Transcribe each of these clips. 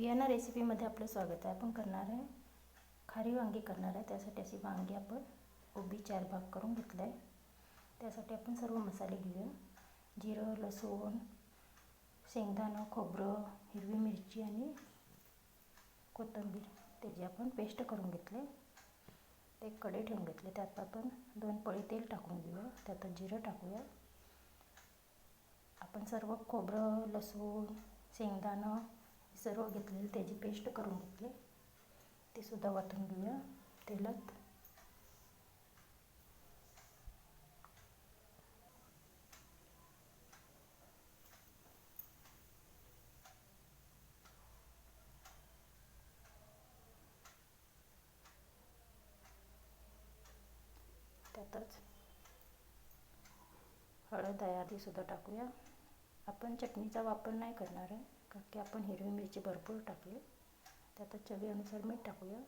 Vienna रेसिपीमध्ये आपलं स्वागत आहे. आपण करणार आहे खारी वांगी करणार आहे. त्यासाठी अशी वांगी आपण उभी चार भाग करून घेतलं आहे त्यासाठी आपण सर्व मसाले घेऊया. जिरं लसूण शेंगदाणं खोबरं हिरवी मिरची आणि कोथिंबीर. त्याची आपण पेस्ट करून घेतले ते कडे ठेवून घेतले त्यात आपण दोन पळी तेल टाकून घेऊया. त्यात जिरं टाकूया. आपण सर्व खोबरं लसूण शेंगदाणं सर्व घेतलेलं त्याची पेस्ट करून घेतली. ते सुद्धा वाटून घेऊया तेलात. त्यातच हळद आहे आधी सुद्धा टाकूया. आपण चटणीचा वापर नाही करणार आहे. कारण की आपण हिरवी मिरची भरपूर टाकली. त्यातच चवीनुसार मीठ टाकूया.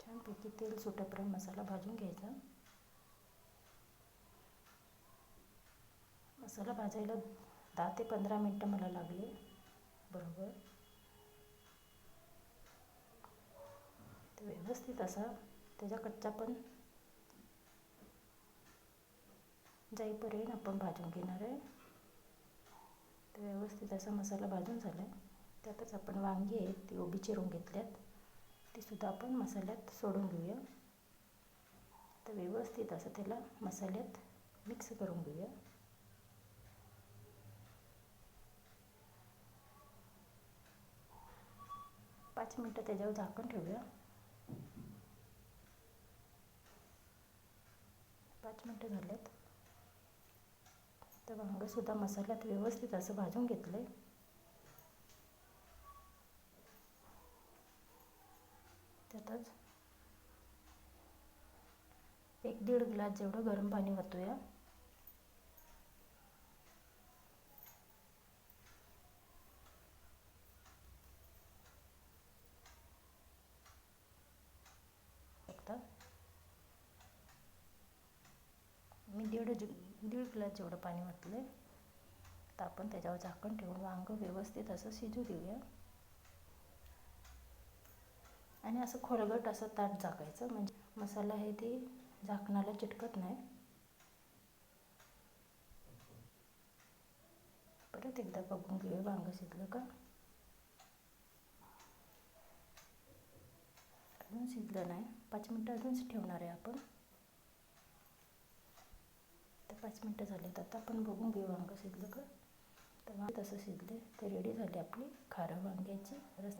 छानपैकी तेल सुटेपर्यंत मसाला भाजून घ्यायचा. मसाला भाजायला दहा ते पंधरा मिनटं मला लागले. बरोबर. व्यवस्थित असा त्याच्या कच्चा पण जाईपर्यंत आपण भाजून घेणार आहे. तर व्यवस्थित असा मसाला भाजून झाला आहे त्यातच आपण वांगी आहेत ती उभी चिरून घेतल्यात. ती सुद्धा आपण मसाल्यात सोडून घेऊया. तर व्यवस्थित असं त्याला मसाल्यात मिक्स करून घेऊया. पाच मिनटं त्याच्यावर झाकण ठेवूया. पाच मिनटं झालेत. तर वांगंसुद्धा मसाल्यात व्यवस्थित असं भाजून घेतलं आहे त्यातच एक दीड ग्लास जेवढं गरम पाणी वाचूया दीड दीड ग्लास जेवढं पाणी ओतलं आहे तर आपण त्याच्यावर झाकण ठेवून वांगं व्यवस्थित असं शिजू देऊया. आणि असं खोलगट असं ताट झाकायचं म्हणजे मसाला हे ते झाकणाला चिटकत नाही. परत एकदा बघून घेऊया वांगं शिजलं का. अजून शिजलं नाही. पाच मिनटं अजून ठेवणार आहे आपण. पाच मिनटं झालेत आता. आपण बघून घेऊ वांगं शिजलं का? तर तसं शिजले तर रेडी झाली आपली खारं वांग्याची. रस